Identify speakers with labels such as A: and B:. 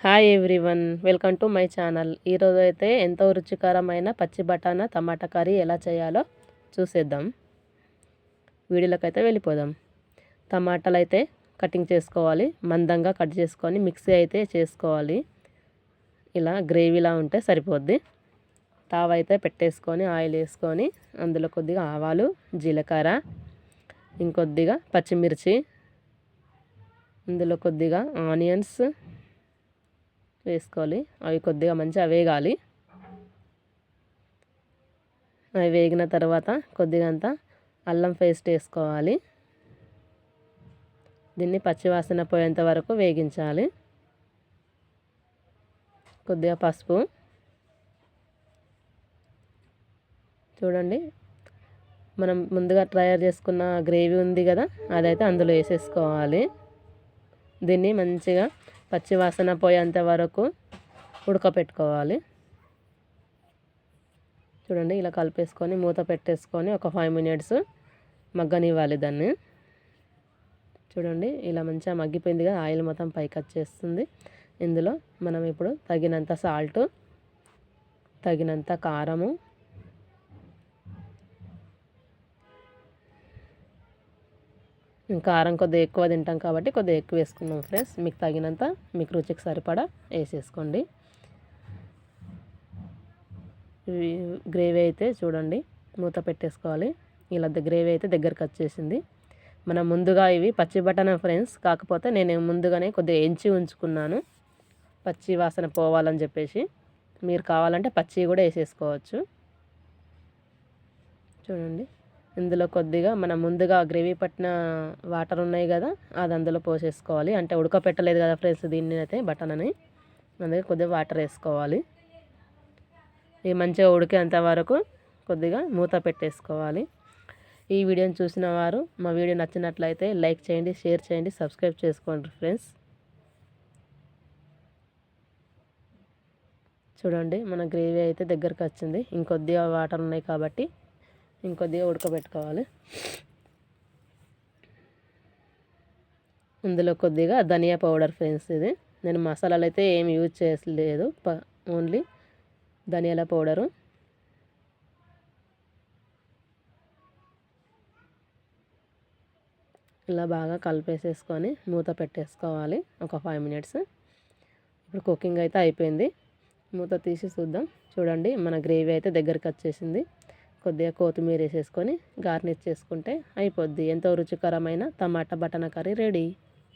A: Hi everyone welcome to my channel. ఈరోజు అయితే ఎంతో రుచికరమైన పచ్చి బఠానా టమాటా కర్రీ ఎలా చేయాలో చూసేద్దాం. వీడియోలోకి అయితే వెళ్ళిపోదాం. టమాటాలు అయితే కటింగ్ చేసుకోవాలి. మందంగా కట్ చేసుకొని మిక్సీ అయితే చేసుకోవాలి. ఇలా గ్రేవీలా ఉంటే సరిపోద్ది. తావ అయితే పెట్టేసుకొని ఆయిల్ వేసుకొని అందులో కొద్దిగా ఆవాలు జీలకర్ర ఇంకొద్దిగా పచ్చిమిర్చి ఇందులో కొద్దిగా ఆనియన్స్ వేసుకోవాలి. అవి కొద్దిగా మంచిగా వేగాలి. అవి వేగిన తర్వాత కొద్దిగా అల్లం పేస్ట్ వేసుకోవాలి. దీన్ని పచ్చివాసన పోయేంత వరకు వేగించాలి. కొద్దిగా పసుపు. చూడండి. మనం ముందుగా తయారు చేసుకున్న గ్రేవీ ఉంది కదా అదైతే అందులో వేసేసుకోవాలి. దీన్ని మంచిగా పచ్చివాసన పోయేంత వరకు ఉడకపెట్టుకోవాలి. చూడండి ఇలా కలిపేసుకొని మూత పెట్టేసుకొని ఒక ఫైవ్ మినిట్స్ మగ్గనివ్వాలి దాన్ని. చూడండి ఇలా మంచిగా మగ్గిపోయింది కదా ఆయిల్ మొత్తం పైకి వచ్చేస్తుంది. ఇందులో మనం ఇప్పుడు తగినంత సాల్ట్ తగినంత కారము కారం కొద్దిగా ఎక్కువ తింటాం కాబట్టి కొద్దిగా ఎక్కువ వేసుకున్నాం ఫ్రెండ్స్. మీకు తగినంత మీకు రుచికి సరిపడా వేసేసుకోండి. గ్రేవీ అయితే చూడండి మూత పెట్టేసుకోవాలి. ఇలా గ్రేవీ అయితే దగ్గరకు వచ్చేసింది. మనం ముందుగా ఇవి పచ్చి బటానా ఫ్రెండ్స్ కాకపోతే నేను ముందుగానే కొద్దిగా ఎంచి ఉంచుకున్నాను. పచ్చి వాసన పోవాలని చెప్పేసి మీరు కావాలంటే పచ్చి కూడా వేసేసుకోవచ్చు. చూడండి. ఇందులో కొద్దిగా మనం ముందుగా గ్రేవీ పట్టిన వాటర్ ఉన్నాయి కదా అది అందులో పోసేసుకోవాలి. అంటే ఉడకపెట్టలేదు కదా ఫ్రెండ్స్ దీన్ని అయితే బటన్ అని అందుకే కొద్దిగా వాటర్ వేసుకోవాలి. ఇవి మంచిగా ఉడికేంత వరకు కొద్దిగా మూత పెట్టేసుకోవాలి. ఈ వీడియోని చూసిన వారు మా వీడియో నచ్చినట్లయితే లైక్ చేయండి షేర్ చేయండి సబ్స్క్రైబ్ చేసుకోండి ఫ్రెండ్స్. చూడండి మన గ్రేవీ అయితే దగ్గరకు వచ్చింది. ఇంకొద్దిగా వాటర్ ఉన్నాయి కాబట్టి ఇంకొద్దిగా ఉడకబెట్టుకోవాలి. ఇందులో కొద్దిగా ధనియా పౌడర్ ఫ్రెండ్స్ ఇది. నేను మసాలాలు అయితే ఏం యూజ్ చేయలేదు. ప ఓన్లీ ధనియాల పౌడరు. ఇలా బాగా కలిపేసేసుకొని మూత పెట్టేసుకోవాలి. ఒక ఫైవ్ మినిట్స్. ఇప్పుడు కుకింగ్ అయితే అయిపోయింది. మూత తీసి చూద్దాం. చూడండి మన గ్రేవీ అయితే దగ్గరికి వచ్చేసింది. కొద్దిగా కొత్తిమీర వేసేసుకొని గార్నిష్ చేసుకుంటే అయిపోద్ది. ఎంతో రుచికరమైన టమాటా బటానా కర్రీ రెడీ.